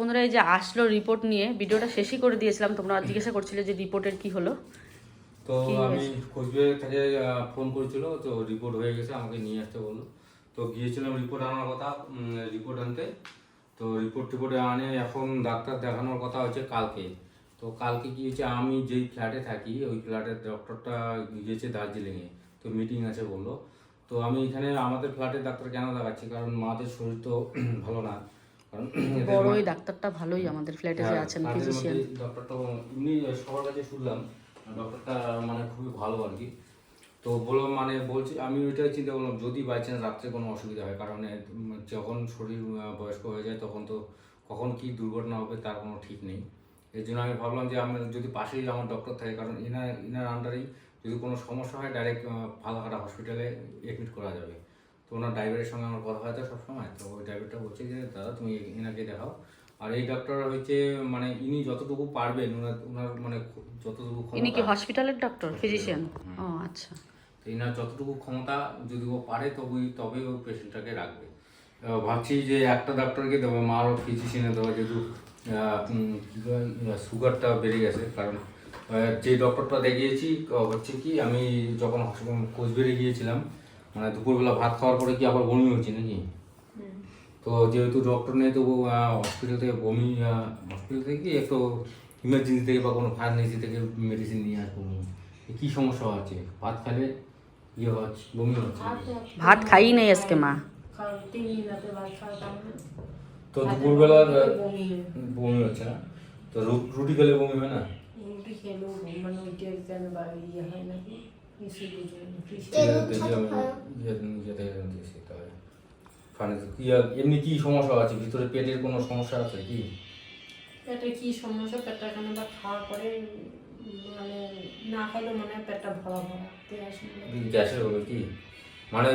বন্ধুরা এই যে আসলো রিপোর্ট নিয়ে ভিডিওটা শেষই করে দিয়েছিলাম তোমরা জিজ্ঞাসা করছিলে যে রিপোর্টের কি হলো। তো আমি কোচবিহার থেকে আহ, ফোন করেছিল তো রিপোর্ট হয়ে গেছে আমাকে নিয়ে আসতে বলল। তো গিয়েছিলাম রিপোর্ট আনার কথা রিপোর্ট আনতে। তো রিপোর্ট টিপোর্ট আনে এখন ডাক্তার দেখানোর কথা হচ্ছে কালকে। তো কালকে কি হচ্ছে আমি যেই ফ্ল্যাটে থাকি ওই ফ্ল্যাটের ডক্টরটা গিয়েছে দার্জিলিংয়ে তো মিটিং আছে বলল। তো আমি এখানে আমাদের ফ্ল্যাটের ডাক্তার কেন দেখাচ্ছি? কারণ মাদের শরীর তো ভালো না। বড় ওই ডাক্তারটা ভালোই আমাদের ফ্ল্যাটে যে হ্যাঁ, আছেন ফিজিশিয়ান ডক্টরটা এমনি সবার কাছে শুনলাম ডক্টরটা মানে খুবই ভালো আর কি। তো বললাম মানে বলছি আমি ওইটাই চিন্তা করলাম যদি বাই চান্স রাত্রে কোনো অসুবিধা হয় কারণ যখন শরীর বয়স্ক হয়ে যায় তখন তো কখন কি দুর্ঘটনা হবে তার কোনো ঠিক নেই। এর জন্য আমি ভাবলাম যে আমি যদি পাশেই আমার ডক্টর থাকে কারণ এনার এনার আন্ডারেই যদি কোনো সমস্যা হয় ডাইরেক্ট ফালাকাটা হসপিটালে এডমিট করা যাবে। তো ওনার ড্রাইভারের সঙ্গে আমার কথা হয় তো সবসময়। তো ওই ড্রাইভারটা বলছে যে দাদা তুমি এনাকে দেখাও। আর এই ডক্টর হচ্ছে মানে ইনি যতটুকু পারবেন ওনার ওনার মানে যতটুকু ইনি কি হসপিটালের ডক্টর ফিজিশিয়ান ও আচ্ছা। তো ইনার যতটুকু ক্ষমতা যদি ও পারে তবেই তবে ও পেশেন্টটাকে রাখবে। ভাবছি যে একটা ডাক্তারকে দেবো মা আরও ফিজিশিয়ানে দেবো যেহেতু সুগারটা বেড়ে গেছে। কারণ যে ডক্টরটা দেখিয়েছি হচ্ছে কি আমি যখন কোচবিহারে গিয়েছিলাম মানে দুপুরবেলা ভাত খাওয়ার পরে কি আবার বমি হচ্ছে নাকি? তো যেহেতু ডক্টর নেই তো হসপিটাল থেকে বমি হসপিটাল থেকে কি একটু ইমার্জেন্সি থেকে বা কোনো ফার্মেসি থেকে মেডিসিন নিয়ে আসব কী সমস্যা হচ্ছে? ভাত খেলে ইয়ে হচ্ছে বমি হচ্ছে ভাত খাই নেই আজকে মা। তো দুপুরবেলা বমি হচ্ছে না? তো রুটি খেলে বমি হয় না? রুটি খেলেও মানে ওইটা কেন বা ইয়ে হয় নাকি। এমনি কি সমস্যা আছে ভিতরে পেটের কোনো সমস্যা আছে কি? পেটে কি সমস্যা? পেটটা কেন বা খাওয়ার পরে মানে না খাইলে মনে হয় পেটটা ভরা ভরা গ্যাস। গ্যাসের হবে কি? মানে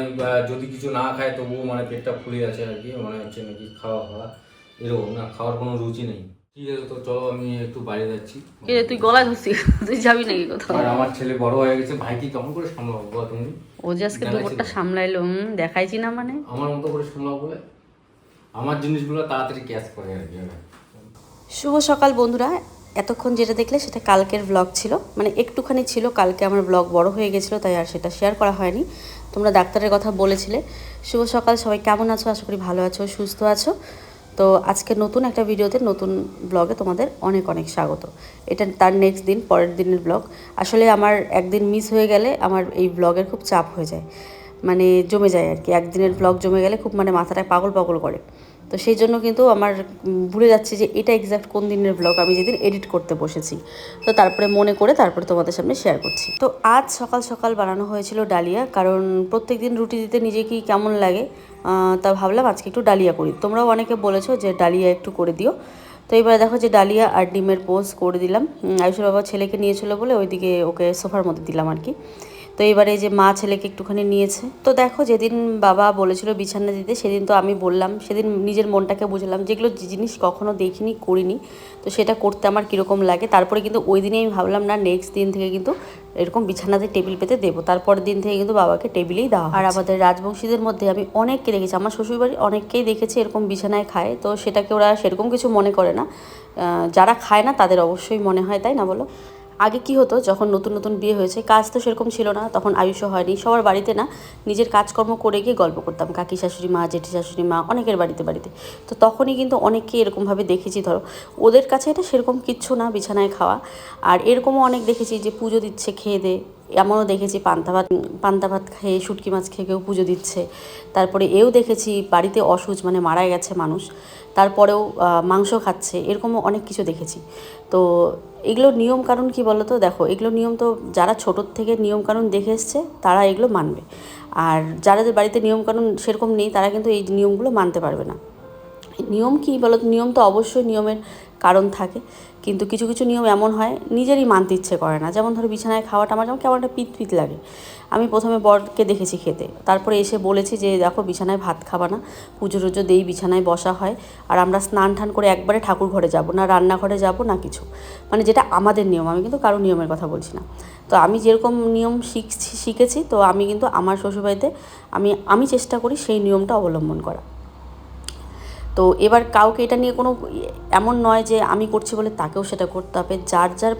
যদি কিছু না খায় তবুও মানে পেটটা ফুলে আছে আর কি মানে হচ্ছে নাকি খাওয়া খাওয়া এরকম না খাওয়ার কোনো রুচি নেই। ঠিক আছে তো চলো আমি একটু বাইরে যাচ্ছি। কে তুই যাবি নাকি কোথাও? আর আমার ছেলে বড় হয়ে গেছে ভাইকে কেমন করে সামলাবো বলো তুমি? ও যে আজকে দেখাইছি দুপুরটা সামলাইলো দেখাইছি না মানে? আমার মতো করে সামলাবো বলে? আমার জিনিসগুলো তাড়াতাড়ি ক্যাচ করে আর কি শুভ সকাল বন্ধুরা। এতক্ষণ যেটা দেখলে সেটা কালকের ব্লগ ছিল। মানে একটুখানি ছিল কালকে আমার ব্লগ বড় হয়ে গেছিল তাই আর সেটা শেয়ার করা হয়নি। তোমরা ডাক্তারের কথা বলেছিলে। শুভ সকাল সবাই কেমন আছো? আশা করি ভালো আছো সুস্থ আছো। তো আজকে নতুন একটা ভিডিওতে, নতুন ব্লগে তোমাদের অনেক অনেক স্বাগত। এটা তার নেক্সট দিন, পরের দিনের ব্লগ আসলে আমার একদিন মিস হয়ে গেলে আমার এই ব্লগের খুব চাপ হয়ে যায়। মানে জমে যায় আর কি। একদিনের ব্লগ জমে গেলে খুব মানে মাথাটা পাগল পাগল করে। তো সেই জন্য কিন্তু আমার ভুলে যাচ্ছে যে এটা এক্স্যাক্ট কোন দিনের ব্লগ আমি যেদিন এডিট করতে বসেছি। তো তারপরে মনে করে তারপরে তোমাদের সামনে শেয়ার করছি। তো আজ সকাল সকাল বানানো হয়েছিল ডালিয়া, কারণ প্রত্যেক দিন রুটি দিতে নিজেকেই কেমন লাগে তা ভাবলাম আজকে একটু ডালিয়া করি। তোমরাও অনেকে বলেছ যে ডালিয়া একটু করে দিও। তো এবারে দেখো যে ডালিয়া আর ডিমের পোস্ট করে দিলাম। আয়ুষের বাবা ছেলেকে নিয়েছিল বলে ওইদিকে ওকে সোফার মধ্যে দিলাম আর কি। তো এবারে যে মা ছেলেকে একটুখানি নিয়েছে। তো দেখো যেদিন বাবা বলেছিল বিছানা দিতে, সেদিন তো আমি বললাম, সেদিন নিজের মনটাকে বুঝলাম যেগুলো জিনিস কখনো দেখিনি, করিনি। তো সেটা করতে আমার কীরকম লাগে, তারপরে কিন্তু ওই দিনে আমি ভাবলাম, না নেক্সট দিন থেকে কিন্তু এরকম বিছানাতে টেবিল পেতে দেবো। তারপরের দিন থেকে কিন্তু বাবাকে টেবিলেই দেওয়া আর আমাদের রাজবংশীদের মধ্যে আমি অনেককে দেখেছি, আমার শ্বশুরবাড়ি অনেককেই দেখেছি এরকম বিছানায় খায়। তো সেটাকে ওরা সেরকম কিছু মনে করে না। যারা খায় না তাদের অবশ্যই মনে হয়, তাই না বলো? আগে কি হতো, যখন নতুন নতুন বিয়ে হয়েছে, কাজ তো সেরকম ছিল না, তখন আয়ুষও হয়নি। সবার বাড়িতে না নিজের কাজকর্ম করে গিয়ে গল্প করতাম, কাকি শাশুড়ি মা, জেঠি শাশুড়ি মা, অনেকের বাড়িতে বাড়িতে। তো তখনই কিন্তু অনেককে এরকমভাবে দেখেছি, ধরো। ওদের কাছে এটা সেরকম কিচ্ছু না, বিছানায় খাওয়া। আর এরকমও অনেক দেখেছি যে পুজো দিচ্ছে, খেয়ে দে। এমনও দেখেছি পান্তা ভাত পান্তা ভাত খেয়ে, শুটকি মাছ খেয়ে কেউ পুজো দিচ্ছে। তারপরে এও দেখেছি বাড়িতে অসুচ মানে মারা গেছে মানুষ। তারপরেও মাংস খাচ্ছে, এরকমও অনেক কিছু দেখেছি। তো এগুলো নিয়ম কী কি বলো তো দেখো, এগুলো নিয়ম তো যারা ছোটোর থেকে নিয়ম কানুন দেখে এসছে, তারা এগুলো মানবে। আর যাদের বাড়িতে নিয়ম কানুন সেরকম নেই, তারা কিন্তু এই নিয়মগুলো মানতে পারবে না। নিয়ম কী বলো নিয়ম তো অবশ্যই নিয়মের কারণ থাকে। কিন্তু কিছু কিছু নিয়ম এমন হয়, নিজেরই মানতে ইচ্ছে করে না। যেমন ধরো বিছানায় খাওয়াটা আমার যেমন কেমন একটা পিত পিত লাগে। আমি প্রথমে বরকে দেখেছি খেতে। তারপরে এসে বলেছি যে, দেখো, বিছানায় ভাত খাবা না। পুজো টুজো দেই, বিছানায় বসা হয়। আর আমরা স্নান টান করে একবারে ঠাকুর ঘরে যাব, না রান্নাঘরে যাব, না কিছু। মানে যেটা আমাদের নিয়ম, আমি কিন্তু কারও নিয়মের কথা বলছি না। তো আমি যেরকম নিয়ম শিখছি, শিখেছি, তো আমি কিন্তু আমার শ্বশুরবাড়িতে আমি আমি চেষ্টা করি সেই নিয়মটা অবলম্বন করা। তো এবার কাউকে এটা নিয়ে কোনো এমন নয় যে আমি করছি বলে তাকেও সেটা করতে হবে। যার যার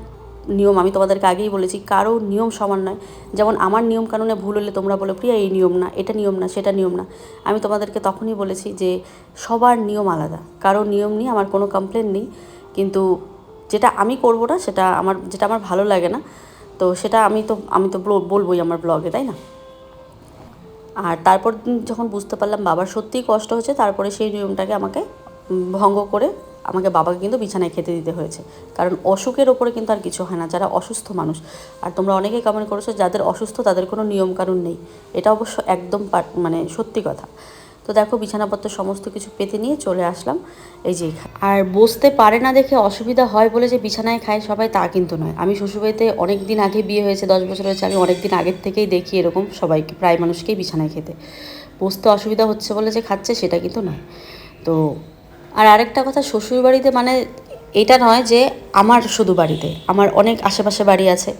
নিয়ম আমি তোমাদেরকে আগেই বলেছি, কারও নিয়ম সমান নয়। যেমন আমার নিয়ম কানুনে ভুল হলে তোমরা বলো, প্রিয়া, এই নিয়ম না, এটা নিয়ম না, সেটা নিয়ম না। আমি তোমাদেরকে তখনই বলেছি যে সবার নিয়ম আলাদা। কারও নিয়ম নিয়ে আমার কোনো কমপ্লেন নেই। কিন্তু যেটা আমি করব না, সেটা আমার, যেটা আমার ভালো লাগে না, তো সেটা আমি তো আমি তো বল- বলবোই আমার ব্লগে তাই না? আর তারপর যখন বুঝতে পারলাম বাবার সত্যিই কষ্ট হচ্ছে তারপরে সেই নিয়মটাকে আমাকে ভঙ্গ করে আমাকে বাবাকে কিন্তু বিছানায় খেতে দিতে হয়েছে। কারণ অসুখের ওপরে কিন্তু আর কিছু হয় না, যারা অসুস্থ মানুষ। আর তোমরা অনেকেই কমেন্ট করেছ, যাদের অসুস্থ তাদের কোনো নিয়মকানুন নেই। এটা অবশ্য একদম মানে সত্যি কথা। তো দেখো বিছানাপত্র সমস্ত কিছু পেতে নিয়ে চলে আসলাম। এই যে আর বসতে পারে না দেখে অসুবিধা হয় বলে যে বিছানায় খায় সবাই তা কিন্তু নয়। আমি শ্বশুরবাড়িতে অনেক দিন আগে বিয়ে হয়েছে, দশ বছর হয়েছে, আমি অনেক দিন আগের থেকেই দেখি এরকম সবাইকে প্রায় মানুষকেই বিছানায় খেতে। বসতে অসুবিধা হচ্ছে বলে যে খাচ্ছে সেটা কিন্তু নয়। তো আর আরেকটা কথা, শ্বশুরবাড়িতে মানে এটা নয় যে আমার শুধু বাড়িতে, আমার অনেক আশেপাশে বাড়ি আছে।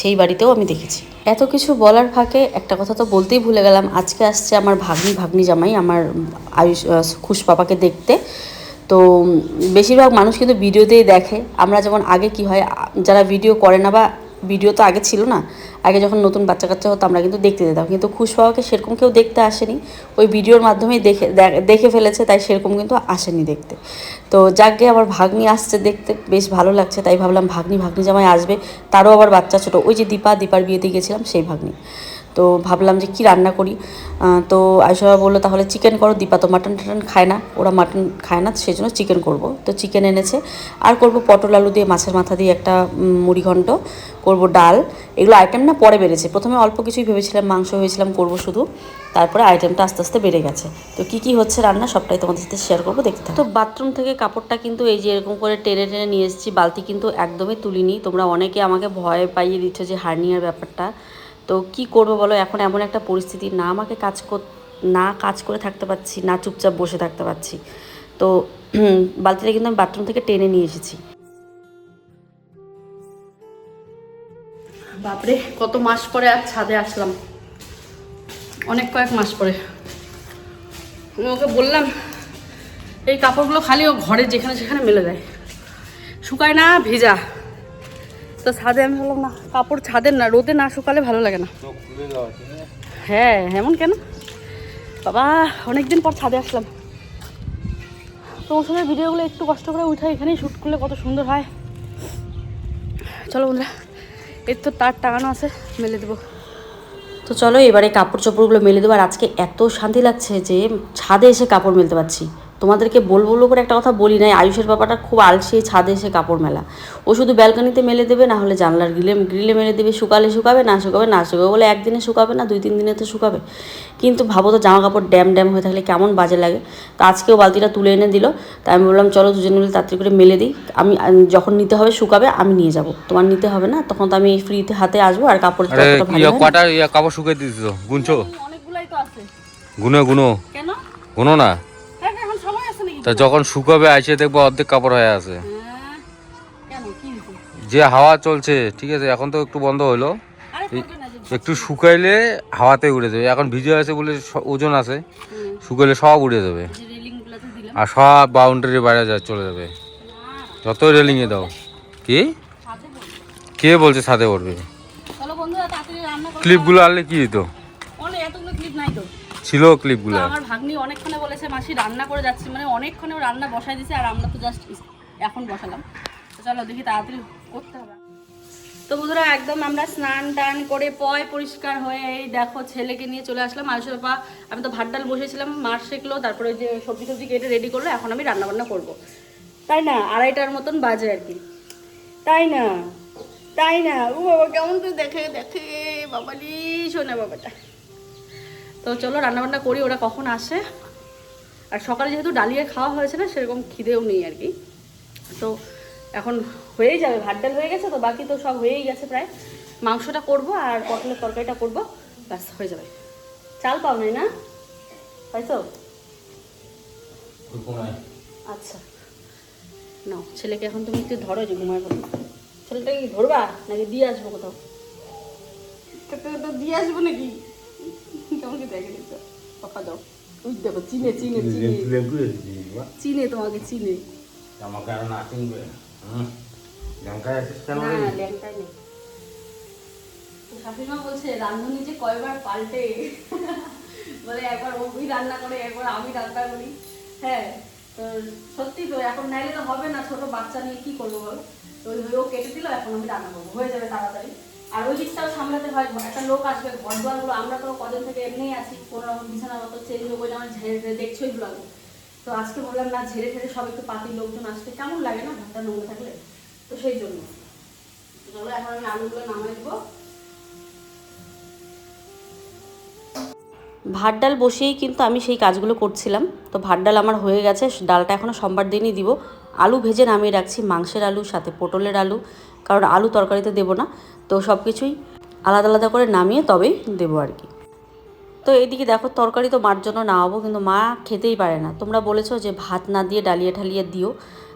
সেই বাড়িতেও আমি দেখেছি। এত কিছু বলার ফাঁকে একটা কথা তো বলতেই ভুলে গেলাম, আজকে আসছে আমার ভাগ্নি ভাগ্নি জামাই আমার আয়ুষ খুশ পাপাকে দেখতে। তো বেশিরভাগ মানুষ কিন্তু ভিডিওতেই দেখে। আমরা যেমন আগে কি হয় যারা ভিডিও করে না বা ভিডিও তো আগে ছিল না, আগে যখন নতুন বাচ্চা কাচ্চা হতো আমরা কিন্তু দেখতে যেতাম, কিন্তু খুশ পাওয়াকে সেরকম কেউ দেখতে আসেনি, ওই ভিডিওর মাধ্যমেই দেখে দেখে ফেলেছে, তাই সেরকম কিন্তু আসেনি দেখতে। তো যাকে আবার ভাগ্নি আসছে দেখতে, বেশ ভালো লাগছে, তাই ভাবলাম ভাগ্নি ভাগ্নি জামাই আসবে, তারও আবার বাচ্চা ছোটো, ওই যে দীপা, দীপার বিয়েতে গেছিলাম সেই ভাগ্নি। তো ভাবলাম যে কি রান্না করি? তো আয়সা বলল তাহলে চিকেন করো। দীপা তো মাটন টাটন খায় না ওরা মাটন খায় না সেই জন্য চিকেন করব। তো চিকেন এনেছে। আর করব পটল আলু দিয়ে মাছের মাথা দিয়ে একটা উম, মুড়ি করব ডাল। এগুলো আইটেম না পরে বেড়েছে। প্রথমে অল্প কিছুই ভেবেছিলাম মাংস হয়েছিলাম করব শুধু। তারপরে আইটেমটা আস্তে আস্তে বেড়ে গেছে। তো কি কি হচ্ছে রান্না সবটাই তোমাদের সাথে শেয়ার করব দেখতে তো বাথরুম থেকে কাপড়টা কিন্তু এই যে এরকম করে টেনে টেনে নিয়ে এসেছি বালতি কিন্তু একদমই তুলিনি। তোমরা অনেকে আমাকে ভয় পাইয়ে দিচ্ছ যে হার্নিয়ার ব্যাপারটা। তো কি করব বলো? এখন এমন একটা পরিস্থিতি, না আমাকে কাজ কর না কাজ করে থাকতে পারছি, না চুপচাপ বসে থাকতে পারছি। তো বালতিটা কিন্তু আমি বাথরুম থেকে টেনে নিয়ে এসেছি। বাপরে, কত মাস পরে আর ছাদে আসলাম। অনেক কয়েক মাস পরে। আমি ওকে বললাম, এই কাপড়গুলো খালি ও ঘরে যেখানে সেখানে মেলে দেয়। শুকায় না, ভেজা। তো ছাদে আমি বললাম না কাপড় ছাদের না রোদে না শুকালে ভালো লাগে না। হ্যাঁ এমন কেন? বাবা অনেকদিন পর ছাদে আসলাম। তোমার সঙ্গে ভিডিওগুলো একটু কষ্ট করে উঠে এখানেই শ্যুট করলে কত সুন্দর হয়। চলো বন্ধুরা এর তো তার টাঙানো আছে মেলে দেবো। তো চলো এবারে কাপড় চোপড়গুলো মেলে দেবো আর আজকে এত শান্তি লাগছে যে ছাদে এসে কাপড় মেলতে পারছি। তোমাদেরকে বলব বলব করে একটা কথা বলি নাই। আয়ুষের ব্যাপারটা খুব আলসে ছাদে এসে কাপড় মেলা। ও শুধু ব্যালকনিতে মেলে দেবে না হলে জানলার গ্রিলে গ্রিলে মেলে দেবে শুকালে শুকাবে না শুকাবে না শুকাবে বলে একদিনে শুকাবে না দুই তিন দিনে তো শুকাবে। কিন্তু ভাবো তো জামা কাপড় ড্যাম ড্যাম হয়ে থাকলে কেমন বাজে লাগে। তো আজকেও বালতিটা তুলে এনে দিল। তাই আমি বললাম চলো দুজন মিলে তাড়াতাড়ি করে মেলে দিই। আমি যখন নিতে হবে শুকাবে আমি নিয়ে যাব। তোমার নিতে হবে না তখন তো আমি ফ্রিতে হাতে আসব আর কাপড়। কটা কাপড় শুকিয়ে দিয়েছ গুনছো? অনেকগুলাই তো আছে। গুনো গুনো। কেন? গুনো না। তা যখন শুকাবে আইসে দেখব অর্ধেক কাপড় হয়ে আছে। যে হাওয়া চলছে ঠিক আছে এখন তো একটু বন্ধ হলো। একটু শুকাইলে হাওয়াতে উড়ে যাবে। এখন ভিজে আছে বলে ওজন আছে। শুকাইলে সব উড়ে যাবে। আর সব বাউন্ডারি বাইরে যা চলে যাবে। যত রেলিংয়ে দাও। কি? কে বলছে ছাদে করো। ক্লিপগুলো আনলে কি হতো ছিল ক্লিপগুলো আমার ভাগ্নি অনেকক্ষণে বলেছে, মাসি, রান্না করে যাচ্ছি। মানে অনেকক্ষণে রান্না বসাই দিছে আর আমরা তো জাস্ট এখন বসালাম। চলো দেখি তাড়াতাড়ি করতে হবে। তো বন্ধুরা, একদম আমরা স্নান টান করে পয় পরিষ্কার হয়ে এই দেখো ছেলেকে নিয়ে চলে আসলাম। আয়ুষের পা, আমি তো ভাত ডাল বসেছিলাম মার শেখলো তারপরে যে সবজি টবজি কেটে রেডি করল, এখন আমি রান্না বান্না করব। তাই না? আড়াইটার মতন বাজে আর কি। তাই না? তাই না? ও বাবা, কেমন তো দেখে দেখে, বাবালি, শোনে বাবাটা। তো চলো রান্নাবান্না করি ওরা কখন আসে? আর সকালে যেহেতু ডালিয়া খাওয়া হয়েছে না সেরকম খিদেও নেই আর কি। তো এখন হয়েই যাবে ভাত ডাল হয়ে গেছে তো বাকি তো সব হয়েই গেছে প্রায়। মাংসটা করব আর পটলের তরকারিটা করব ব্যাস হয়ে যাবে। চাল পাও নাই না? পাইছো আচ্ছা। নাও ছেলেকে এখন তুমি একটু ধরো যে ঘুমায় বলো। ছেলেটাকে কি ধরবা? নাকি দিয়ে আসব কোথাও? দিয়ে আসব নাকি? কেমন দেখে দিচ্ছ পাপা দাও ওই দেখো চিনে চিনে চিনে চিনে তোমাকে চিনে আমাকে আর না চিনবে হুম আছিস কেন না রে? নেই শাশুড়িমা বলছে রাঁধুনি যে কয়বার পাল্টে বলে একবার ওই রান্না করে একবার আমি রান্না করি হ্যাঁ তো সত্যি তো এখন নাইলে তো হবে না ছোট বাচ্চা নিয়ে কি করব বলো তো ওই কেটে দিল এখন আমি রান্না করব হয়ে যাবে তাড়াতাড়ি আর ওই দিকটাও সামলাতে হয়, একটা লোক আসবে ঘর দুয়ারগুলো আমরা তো কদিন থেকে এমনিই আছি, কোনো রকম বিছানা মতো চেঞ্জ হব যেমন ঝেড়ে দেখছোই ব্লগ। তো আজকে বললাম, না, ঝেড়ে ঝেড়ে সব একটু পাতির লোকজন আসতে কেমন লাগে না ঘরটা নোংরা থাকলে? তো সেই জন্য। চলো, এখন আমি আলুগুলো নামাই দেবো। ভাত ডাল বসিয়েই কিন্তু আমি সেই কাজগুলো করছিলাম। তো ভাত ডাল আমার হয়ে গেছে, ডালটা এখনও সোমবার দিনই দিব। আলু ভেজে নামিয়ে রাখছি, মাংসের আলু, সাথে পটলের আলু, কারণ আলু তরকারিতে দেবো না। সব কিছুই আলাদা আলাদা করে নামিয়ে তবেই দেবো আর কি। তো এদিকে দেখো তরকারি তো মার জন্য নামাবো, কিন্তু মা খেতেই পারে না। তোমরা বলেছ যে ভাত না দিয়ে ডালিয়া ঠালিয়ে দিও।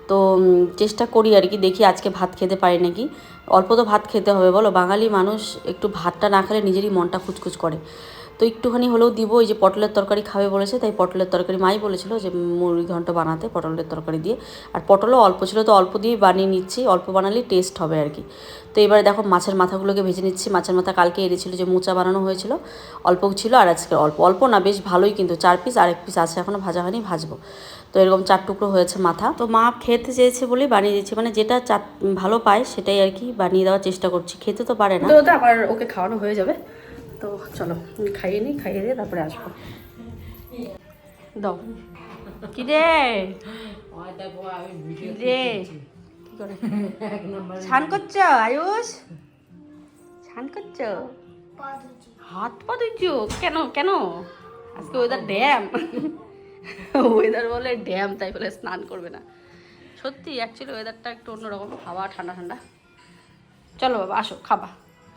তো চেষ্টা করি আর কি, দেখি আজকে ভাত খেতে পারি নাকি। অল্প তো ভাত খেতে হবে, বলো। বাঙালি মানুষ একটু ভাতটা না খেলে নিজেরই মনটা খুচখুচ করে। তো একটুখানি হলেও দিব, ওই যে পটলের তরকারি খাবে বলেছে, তাই পটলের তরকারি মাই বলেছিল যে মুড়ি ঘন্ট বানাতে পটলের তরকারি দিয়ে। আর পটলও অল্প ছিল, তো অল্প দিয়েই বানিয়ে নিচ্ছি, অল্প বানালেই টেস্ট হবে আর কি। তো এবারে দেখো মাছের মাথাগুলোকে ভেজে নিচ্ছি, মাছের মাথা কালকে এনেছিল যে মোচা বানানো হয়েছিল, অল্প ছিল আর আজকে অল্প। অল্প না, বেশ ভালোই কিন্তু, চার পিস আর এক পিস আছে এখনও ভাজা হয়নি, ভাজবো। তো এরকম চার টুকরো হয়েছে মাথা। তো মা খেতে চেয়েছে বলেই বানিয়ে দিচ্ছি মানে যেটা চা ভালো পায় সেটাই আর কি বানিয়ে দেওয়ার চেষ্টা করছি, খেতে তো পারে না। তো আবার ওকে খাওয়ানো হয়ে যাবে। তো চলো খাইয়ে নিই, খাইয়ে দিয়ে তারপরে আসব। দাও। কি রে? রে? স্নান করছ, আয়ুষ? স্নান করছ? হাত পা ধুইছো? কেন কেন? আজকে ওয়েদার ড্যাম ওয়েদার বলে ড্যাম তাই বলে স্নান করবে না। সত্যি অ্যাকচুয়ালি ওয়েদারটা একটু অন্যরকম, হাওয়া, ঠান্ডা ঠান্ডা। চলো বাবা, আসো, খাবা।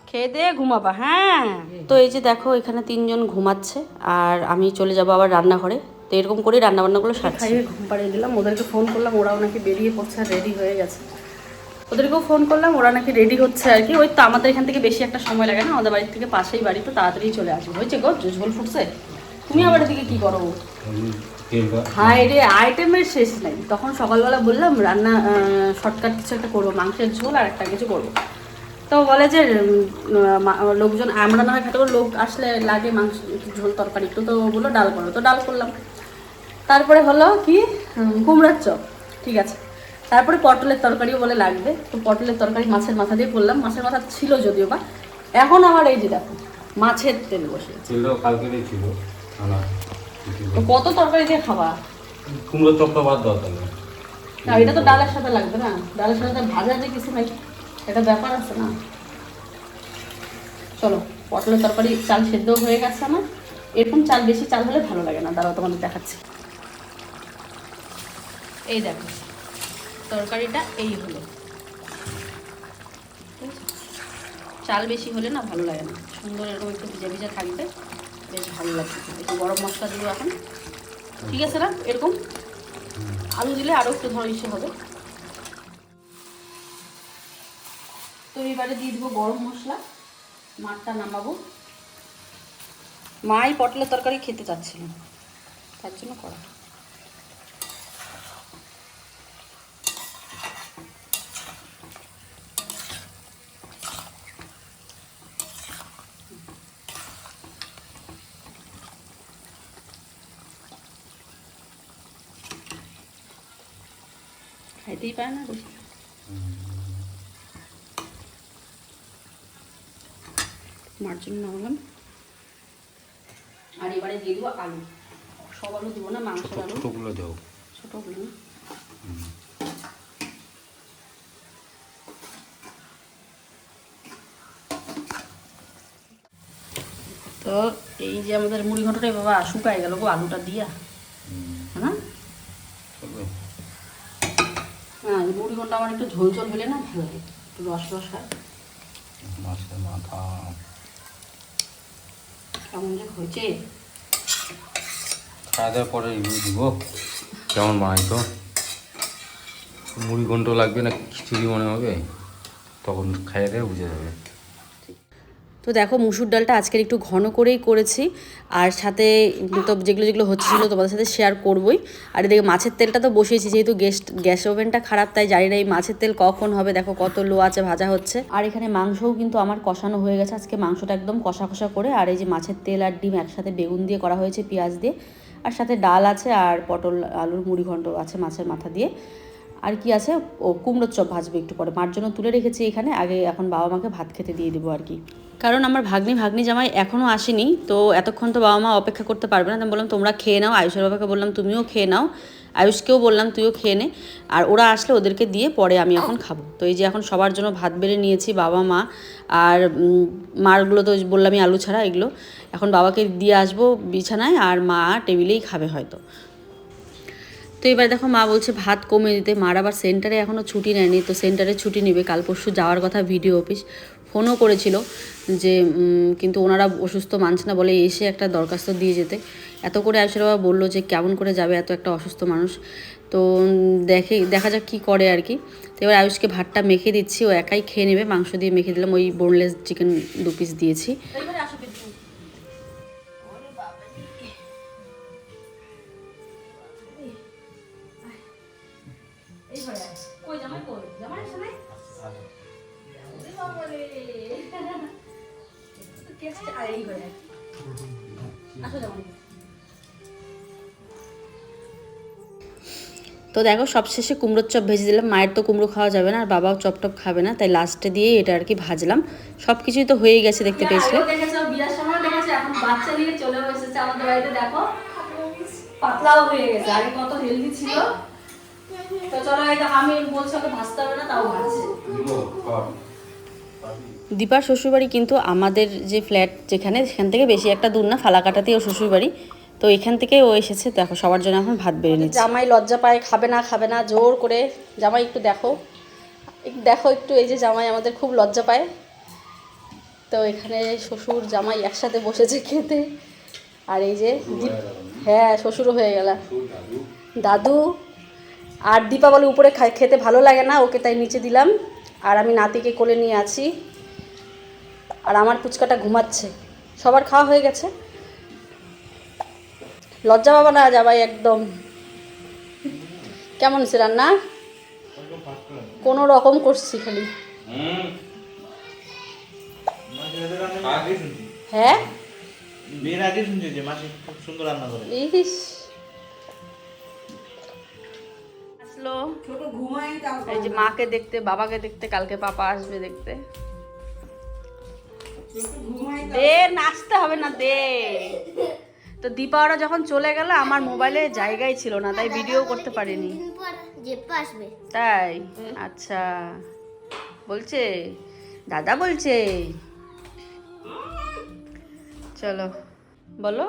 খেয়ে ঘুমাবা হ্যাঁ? তো এই যে দেখো এখানে তিনজন ঘুমাচ্ছে আর আমি চলে যাব আবার রান্নাঘরে। তো এরকম করেই রান্নাবান্নাগুলো খাইয়ে ঘুম পাড়িয়ে দিলাম ওদেরকে ফোন করলাম ওরাও নাকি বেরিয়ে পড়ছে আর রেডি হয়ে গেছে। ওদেরকেও ফোন করলাম ওরা নাকি রেডি হচ্ছে আর কি। ওই তো আমাদের এখান থেকে বেশি একটা সময় লাগে না আমাদের বাড়ির থেকে পাশেই বাড়ি তো তাড়াতাড়ি চলে আসবে হয়েছে গো ঝোল ফুটছে? তুমি আবার এদিকে কি করো? হাই রে আইটেমের শেষ নাই। তখন সকালবেলা বললাম রান্না শর্টকাট কিছু একটা করব মাংসের ঝোল আর একটা কিছু করব। তো বলে যে লোকজন আমরা না হয় খাতে করে লোক আসলে লাগে মাংস ঝোল তরকারি একটু তো বলল ডাল করো তো ডাল করলাম। তারপরে হলো কি কুমড়ার চপ ঠিক আছে। তারপরে পটলের তরকারিও বলে লাগবে তো পটলের তরকারি মাছের মাথা দিয়ে করলাম মাছের মাথা ছিল যদিও বা এখন আমার এই যে দেখো মাছের তেল বসে তেলটাও কালকেরই ছিল তো কত তরকারি দিয়ে খাবা? কুমড়ো চপটা বাদ দাও তাহলে। এটা তো ডালের সাথে লাগবে না। ডালের সাথে ভাজা যে কিছু নাই। এটা ব্যাপার আছে না। চলো, পটলের তরকারি চাল সেদ্ধ হয়ে গেছে আমার। এরকম চাল, বেশি চাল হলে ভালো লাগে না। দাঁড়াও, তোমাদের দেখাচ্ছি। এই দেখো, তরকারিটা এই হলো। চাল বেশি হলে না ভালো লাগে না। সুন্দর এরকম একটু ভিজা ভিজা থাকবে। বেশ ভালো লাগবে একটু গরম মশলা দিব এখন। ঠিক আছে না? এরকম। আলু দিলে আরও একটু ধরো ইসে হবে। তো এবারে দিয়ে দেবো গরম মশলা। মাঠটা নামাবো। মাই পটলের তরকারি খেতে চাচ্ছিল। তার জন্য করা। খাইতেই পারে না বেশি। মার জন্য নামালাম আর এবারে দিয়ে দেবো আলু। সব আলু দেবো না মাংস আলু? ছোটোগুলো দাও ছোটোগুলো তো এই যে আমাদের মুড়ি ঘন্টটাই বাবা শুকায় গেল গো আলুটা দিয়া। হ্যাঁ? হ্যাঁ এই মুড়ি ঘণ্টা আমার একটু ঝোল ঝোল হলে না ভালো লাগে। একটু রস রস হয়। মাছের মাথা। খাওয়া দাওয়ার পরে দিব। কেমন বানাই তো মুড়ি ঘন্ট লাগবে না খিচুড়ি মনে হবে? তখন খাইয়ে দেয় বুঝে যাবে। তো দেখো মুসুর ডালটা আজকের একটু ঘন করেই করেছি, আর সাথে তো যেগুলো যেগুলো হচ্ছিল তোমাদের সাথে শেয়ার করবই। আর এদিকে মাছের তেলটা তো বসিয়েছি, যেহেতু গ্যাস গ্যাস ওভেনটা খারাপ, তাই জানি না এই মাছের তেল কখন হবে। দেখো কত লো আছে, ভাজা হচ্ছে। আর এখানে মাংসও কিন্তু আমার কষানো হয়ে গেছে, আজকে মাংসটা একদম কষা কষা করে। আর এই যে মাছের তেল আর ডিম একসাথে বেগুন দিয়ে করা হয়েছে, পেঁয়াজ দিয়ে। আর সাথে ডাল আছে, আর পটল, আলুর মুড়ি ঘন্ট আছে মাছের মাথা দিয়ে। আর কি আছে, ও কুমড়োর চপ ভাজবে একটু পরে। মার জন্য তুলে রেখেছি এখানে, আগে এখন বাবা মাকে ভাত খেতে দিয়ে দেবো আর কি। কারণ আমার ভাগ্নি ভাগ্নি জামাই এখনও আসেনি, তো এতক্ষণ তো বাবা মা অপেক্ষা করতে পারবে না। বললাম, তোমরা খেয়ে নাও। আয়ুষের বাবাকে বললাম, তুমিও খেয়ে নাও। আয়ুষকেও বললাম, তুইও খেয়ে নে। আর ওরা আসলে ওদেরকে দিয়ে পরে আমি এখন খাব। তো এই যে এখন সবার জন্য ভাত বেড়ে নিয়েছি বাবা, মা আর মারগুলো তো বললামই আলু ছাড়া এগুলো। এখন বাবাকে দিয়ে আসব বিছানায় আর মা টেবিলেই খাবে হয়তো। তো এবার দেখো মা বলছে, ভাত কমে দিতে। মার আবার সেন্টারে এখনও ছুটি নেয়নি, তো সেন্টারে ছুটি নেবে। কাল পরশু যাওয়ার কথা ভিডিও অফিস। ফোনও করেছিল যে কিন্তু ওনারা অসুস্থ মানছে না বলে এসে একটা দরখাস্ত দিয়ে যেতে। এত করে আয়ুষের বাবা বলল যে, কেমন করে যাবে এত একটা অসুস্থ মানুষ? তো দেখে, দেখা যাক কী করে আর কি। তো এবার আয়ুষকে ভাতটা মেখে দিচ্ছি, ও একাই খেয়ে নেবে, মাংস দিয়ে মেখে দিলাম, ওই বোনলেস চিকেন দু পিস দিয়েছি। কই জামাই? তো কে আসছে? আয়, এইবারে আয়। তো দেখো সবশেষে কুমড়োর চপ ভেজে দিলাম। মায়ের তো কুমড়ো খাওয়া যাবে না আর বাবাও চপ টপ খাবে না তাই লাস্টে দিয়ে এটা আর কি ভাজলাম। সব কিছুই তো হয়েই গেছে দেখতে পেয়েছিলে আগেও দেখেছ বিয়ার সময় দেখেছ এখন বাচ্চা নিয়ে চলে এসেছে আমাদের বাড়িতে দেখো। পাতলাও হয়ে গেছে আগে কত হেলদি ছিল। তো চলো আমি বলছি ওকে ভাজতে হবে না তাও ভাজছে। দীপার শ্বশুরবাড়ি কিন্তু আমাদের যে ফ্ল্যাট যেখানে সেখান থেকে বেশি একটা দূর না ফালাকাটাতেই ও শ্বশুরবাড়ি। তো এখান থেকে ও এসেছে দেখো সবার জন্য এখন ভাত বেড়ে নিচ্ছে। জামাই লজ্জা পায় খাবে না খাবে না জোর করে। জামাই একটু দেখো। একটু দেখো একটু এই যে জামাই আমাদের খুব লজ্জা পায়। তো এখানে শ্বশুর জামাই একসাথে বসেছে খেতে। আর এই যে দীপ- হ্যাঁ শ্বশুরও হয়ে গেল। দাদু। আর দীপাবলি উপরে খেতে ভালো লাগে না ওকে তাই নিচে দিলাম। আর আমি নাতিকে কোলে নিয়ে আছি। আর আমার পুচকাটা ঘুমাচ্ছে। সবার খাওয়া হয়ে গেছে। লজ্জা পাবা না যাবাই একদম। কেমন হয়েছে রান্না? কোনো রকম করছি খালি। হ্যাঁ? বিয়ের আগে শুনছি যে মাসি খুব সুন্দর রান্না করে। ইস। আসলো। এই যে মাকে দেখতে বাবাকে দেখতে কালকে পাপা আসবে দেখতে। দে নাচতে হবে না দে। তো দীপাওয়ারা যখন চলে গেল আমার মোবাইলে জায়গাই ছিল না তাই ভিডিও করতে পারিনি। তাই? আচ্ছা। বলছে দাদা বলছে। চলো বলো।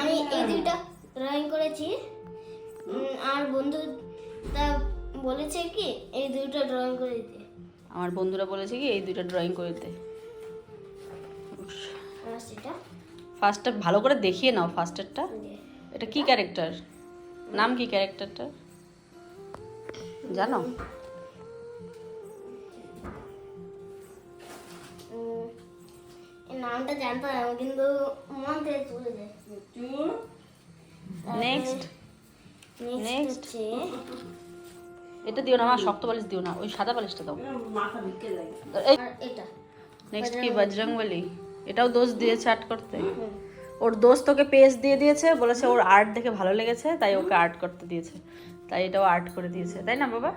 আমি এই দুইটা ড্রয়িং করেছি। আর বন্ধু তা বলেছে কি এই দুইটা ড্রয়িং করে দিতে। আমার বন্ধুরা বলেছে কি এই দুইটা ড্রয়িং করে দিতে। আর সেটা ফার্স্টটা ভালো করে দেখিয়ে নাও ফার্স্টেরটা এটা কি ক্যারেক্টার নাম কি ক্যারেক্টারটা জানো? নামটা জানতাম কিন্তু মন থেকে চলে যায়। নেক্সট নেক্সট এটা দিও না আমার শক্ত বালিশ দিও না ওই সাদা বালিশটা দাও। এই আর এটা। নেক্সট কি বজরংবলী এটাও দোষ দিয়েছে আর্ট করতে। ওর দোষ তোকে পেজ দিয়ে দিয়েছে, বলেছে ওর আর্ট দেখে ভালো লেগেছে, তাই ওকে আর্ট করতে দিয়েছে। তাই এটাও আর্ট করে দিয়েছে, তাই না বাবা?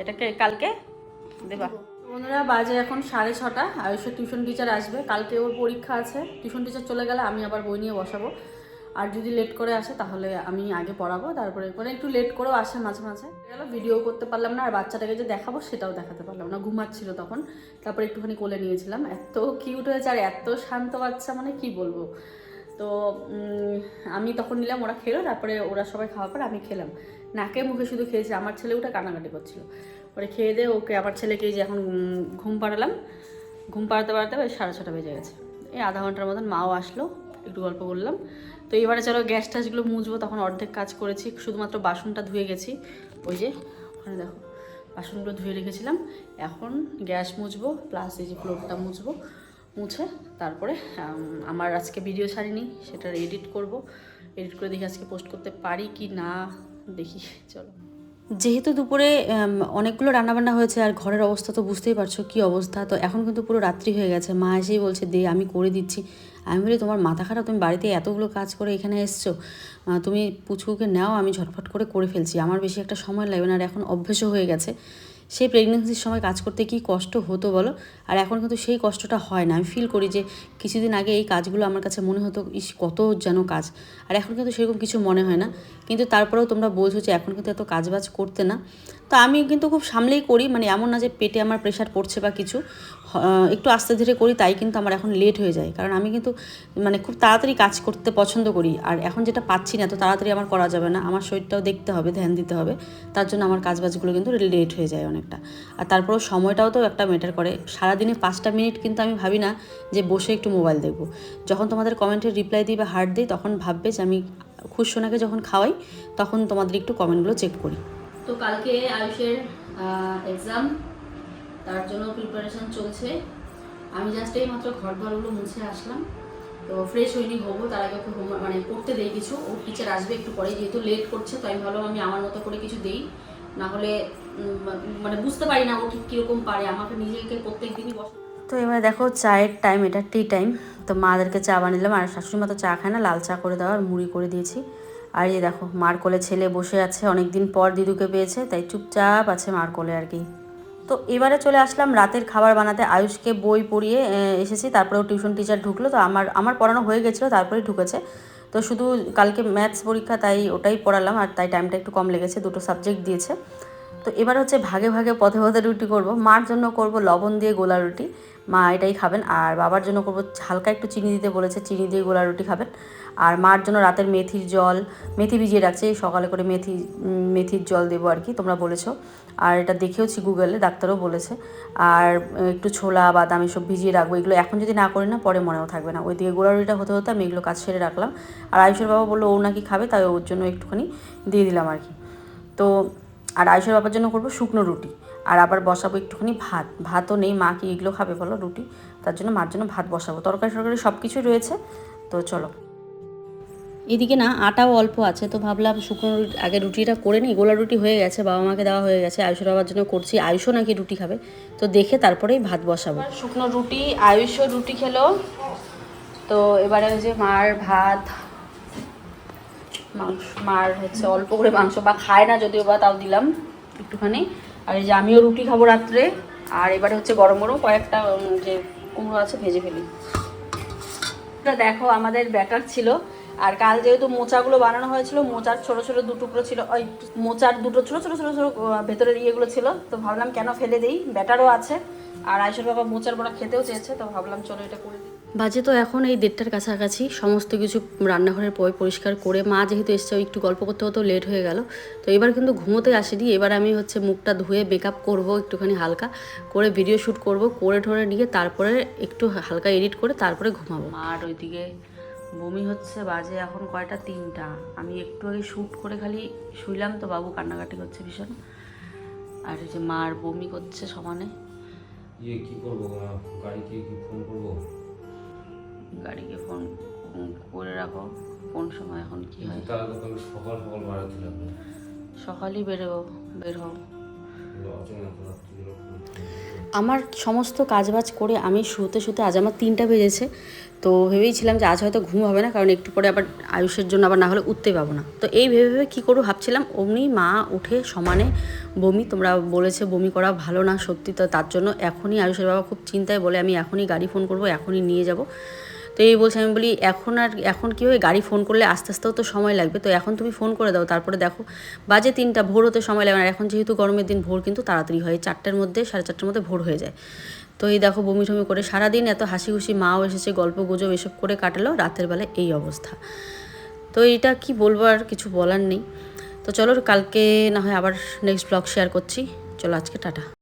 এটাকে কালকে দেবা। বন্ধুরা, বাজে এখন সাড়ে ছটা, আয়ুষের টিউশন টিচার আসবে। কালকে ওর পরীক্ষা আছে টিউশন টিচার চলে গেলে আমি আবার বই নিয়ে বসাবো। আর যদি লেট করে আসে, তাহলে আমি আগে পড়াবো, তারপরে করে একটু লেট করেও আসে মাঝে মাঝে। গেল ভিডিও করতে পারলাম না, আর বাচ্চাটাকে যে দেখাবো, সেটাও দেখাতে পারলাম না, ঘুমাচ্ছিল তখন। তারপরে একটুখানি কোলে নিয়েছিলাম। এত কিউট হয়েছে, আর এত শান্ত বাচ্চা মানে কি বলব? তো আমি তখন নিলাম, ওরা খেলো, তারপরে ওরা সবাই খাওয়ার পর আমি খেলাম। নাকে মুখে শুধু খেয়েছে, আমার ছেলে ওটা কানাকাটি করছিল। পরে খেয়ে দিয়ে ওকে, আমার ছেলেকে যে এখন ঘুম পাড়ালাম। ঘুম পাড়াতে পাড়াতে সাড়ে ছটা বেজে গেছে। এই আধা ঘণ্টার মতন মাও আসলো, একটু গল্প করলাম। তো এবারে চলো গ্যাস ট্যাসগুলো মুছবো, তখন অর্ধেক কাজ করেছি, শুধুমাত্র বাসনটা ধুয়ে গেছি। ওই যে, ওখানে দেখো, বাসনগুলো ধুয়ে রেখেছিলাম। এখন গ্যাস মুছবো প্লাস এই যে ফ্লোরটা মুছবো, মুছে তারপরে আমার আজকে ভিডিও ছাড়িনি সেটার এডিট করব। এডিট করে দেখি আজকে পোস্ট করতে পারি কি না, দেখি, চলো। যেহেতু দুপুরে অনেকগুলো রান্নাবান্না হয়েছে আর ঘরের অবস্থা তো বুঝতেই পারছ কী অবস্থা। তো এখন কিন্তু পুরো রাত্রি হয়ে গেছে। মা এসেই বলছে, দে, আমি করে দিচ্ছি। আমি বলি, তোমার মাথা খারাপ? তুমি বাড়িতে এতগুলো কাজ করে এখানে এসছো। তুমি পুচকুকে নাও, আমি ঝটফট করে করে ফেলছি। আমার বেশি একটা সময় লাগবে না। আর এখন অভ্যেসও হয়ে গেছে। সেই প্রেগনেন্সির সময় কাজ করতে কি কষ্ট হতো বলো? আর এখন কিন্তু সেই কষ্টটা হয় না। আমি ফিল করি যে কিছুদিন আগে এই কাজগুলো আমার কাছে মনে হতো, ইস, কত যেন কাজ। আর এখন কিন্তু সেরকম কিছু মনে হয় না। কিন্তু তারপরেও তোমরা বোঝো যে এখন কিন্তু এত কাজবাজ করতে না। তো আমি কিন্তু খুব সামলেই করি। মানে এমন না যে পেটে আমার প্রেশার পড়ছে বা কিছু। একটু আস্তে ধীরে করি, তাই কিন্তু আমার এখন লেট হয়ে যায়। কারণ আমি কিন্তু মানে খুব তাড়াতাড়ি কাজ করতে পছন্দ করি। আর এখন যেটা পাচ্ছি না তো তাড়াতাড়ি আমার করা যাবে না। আমার শরীরটাও দেখতে হবে, ধ্যান দিতে হবে। তার জন্য আমার কাজবাজগুলো কিন্তু লেট হয়ে যায় অনেকটা। আর তারপরেও সময়টাও তো একটা ম্যাটার করে। সারাদিনে পাঁচটা মিনিট কিন্তু আমি ভাবি না যে বসে একটু মোবাইল দেখব। যখন তোমাদের কমেন্টের রিপ্লাই দিই বা হার্ট দিই, তখন ভাববে যে আমি খুশসোনাকে যখন খাওয়াই, তখন তোমাদের একটু কমেন্টগুলো চেক করি। তো কালকে আয়ুষের এক্সাম তার জন্য প্রিপারেশন চলছে। আমি জাস্ট এই মাত্র ঘর ঘরগুলো মুছে আসলাম। তো ফ্রেশ হইনি হব। তার আগে ওকে মানে পড়তে দেই কিছু। ও টিচার আসবে একটু পরে, যেহেতু লেট করছে তো আমি ভাবলাম আমি আমার মতো করে কিছু দেই। না হলে মানে বুঝতে পারি না ও ঠিক কীরকম পারে। আমাকে নিজেকে প্রত্যেক দিনই বসা তো এবার দেখো, চায়ের টাইম এটা টি টাইম তো মাদেরকে চা বানিলাম আর শাশুড়ি মা তো চা খায় না, লাল চা করে দেওয়া আর মুড়ি করে দিয়েছি। আর এই দেখো, মার কোলে ছেলে বসে আছে। অনেক দিন পর দিদুকে পেয়েছে, তাই চুপচাপ আছে মার কোলে আর কি। তো এবারে চলে আসলাম রাতের খাবার বানাতে। আয়ুষকে বই পড়িয়ে এসেছি, তারপরেও টিউশন টিচার ঢুকলো। তো আমার আমার পড়ানো হয়ে গেছিল, তারপরেই ঢুকেছে। তো শুধু কালকে ম্যাথস পরীক্ষা, তাই ওটাই পড়ালাম, আর তাই টাইমটা একটু কম লেগেছে, দুটো সাবজেক্ট দিয়েছে। তো এবার হচ্ছে ভাগে ভাগে পথে পথে রুটি করব। মার জন্য করব লবণ দিয়ে গোলা রুটি। মা এটাই খাবেন, আর বাবার জন্য করব হালকা একটু চিনি দিতে বলেছে, চিনি দিয়ে গোলা রুটি খাবেন। আর মার জন্য রাতের মেথির জল, মেথি ভিজিয়ে রাখছে সকালে করে মেথি মেথির জল দেবো আর কি, তোমরা বলেছ। আর এটা দেখেওছি গুগলে, ডাক্তারও বলেছে। আর একটু ছোলা, বাদাম এসব ভিজিয়ে রাখব, এগুলো এখন যদি না করি না, পরে মনেও থাকবে না। ওইদিকে গোলা রুটিটা হতে হতে আমি এগুলো কাজ সেরে রাখলাম। আর আয়ুষের বাবা বলল ও নাকি খাবে, তাই ওর জন্য একটুখানি দিয়ে দিলাম আর কি। তো, আর আয়ুষের বাবার জন্য করব শুকনো রুটি। আর আবার বসাবো একটুখানি ভাত। ভাতও নেই, মা কি এগুলো খাবে বলো রুটি? তার জন্য মার জন্য ভাত বসাবো। তরকারি টরকারি সব কিছুই রয়েছে। তো চলো। এদিকে না আটাও অল্প আছে, তো ভাবলাম শুকনো আগে রুটিটা করে নিই। গোলা রুটি হয়ে গেছে, বাবা মাকে দেওয়া হয়ে গেছে, আয়ুষের বাবার জন্য করছি। আয়ুষও নাকি রুটি খাবে, তো দেখে তারপরেই ভাত বসাবো। শুকনো রুটি, আয়ুষও রুটি খেলো। তো এবারে যে মার ভাত, মাংস, মার হচ্ছে অল্প করে মাংস, বা খায় না যদিও বা, তাও দিলাম একটুখানি। আর এই যে আমিও রুটি খাব রাত্রে, আর এবারে হচ্ছে গরম গরম কয়েকটা যে কুমড়ো আছে, ভেজে ফেলি। দেখো আমাদের ব্যাটার ছিল আর কাল যেহেতু মোচাগুলো বানানো হয়েছিল মোচার ছোট ছোট দু টুকরো ছিল ওই মোচার দুটো ছোট ছোট ছোট ছোট ভেতরের ইয়েগুলো ছিল তো ভাবলাম কেন ফেলে দিই? ব্যাটারও আছে। আর আয়সর বাবা মোচার বড়া খেতেও চেয়েছে তো ভাবলাম চলো এটা করে দিই। বাজে তো এখন এই দেড়টার কাছাকাছি সমস্ত কিছু রান্নাঘরের পয় পরিষ্কার করে মা যেহেতু এসছে ওই একটু গল্প করতে হতেও লেট হয়ে গেল তো এবার কিন্তু ঘুমোতে আসেনি এবার আমি হচ্ছে মুখটা ধুয়ে মেকআপ করব একটুখানি হালকা করে ভিডিও শ্যুট করব করে ঠরে নিয়ে তারপরে একটু হালকা এডিট করে তারপরে ঘুমাবো। মার ওইদিকে বমি হচ্ছে বাজে এখন কয়টা? তিনটা। আমি একটু আগে শ্যুট করে খালি শুইলাম তো বাবু কান্নাকাটি করছে ভীষণ। আর এই যে মার বমি করছে সমানে। ইয়ে কি করব? গাড়িকে কি ফোন করব? গাড়িকে ফোন করে রাখো। কোন সময় এখন কি হয়? তাহলে তো তাহলে সকাল সকাল বাড়াতে লাগবে সকালেই বেরোবো বের হও। আমার সমস্ত কাজবাজ করে আমি শুতে শুতে আজ আমার তিনটা বেজেছে। তো ভেবেইছিলাম যে আজ হয়তো ঘুম হবে না, কারণ একটু পরে আবার আয়ুষের জন্য আবার না হলে উঠতে পাবো না। তো এই ভেবে ভেবে কী করব ভাবছিলাম, অমনি মা উঠে সমানে বমি, তোমরা বলেছে বমি করা ভালো না সত্যি, তো তার জন্য এখনই আয়ুষের বাবা খুব চিন্তায় বলে আমি এখনই গাড়ি ফোন করব, এখনই নিয়ে যাব। তো এই বলছে, আমি বলি, এখন আর, এখন কী হয় গাড়ি ফোন করলে আস্তে আস্তেও তো সময় লাগবে? তো এখন তুমি ফোন করে দাও, তারপরে দেখো, বাজে তিনটা, ভোর হতে সময় লাগে না। এখন যেহেতু গরমের দিন, ভোর কিন্তু তাড়াতাড়ি হয়, চারটের মধ্যে, সাড়ে চারটের মধ্যে ভোর হয়ে যায়। তো এই দেখো বমি টমি করে সারাদিন এত হাসি খুশি মাও এসেছে, গল্প গুজব এসব করে কাটালো, রাতের বেলায় এই অবস্থা। তো এটা কি বলব আর কিছু বলার নেই। তো চলো, কালকে না হয় আবার নেক্সট ব্লগ শেয়ার করছি। চলো আজকে টাটা।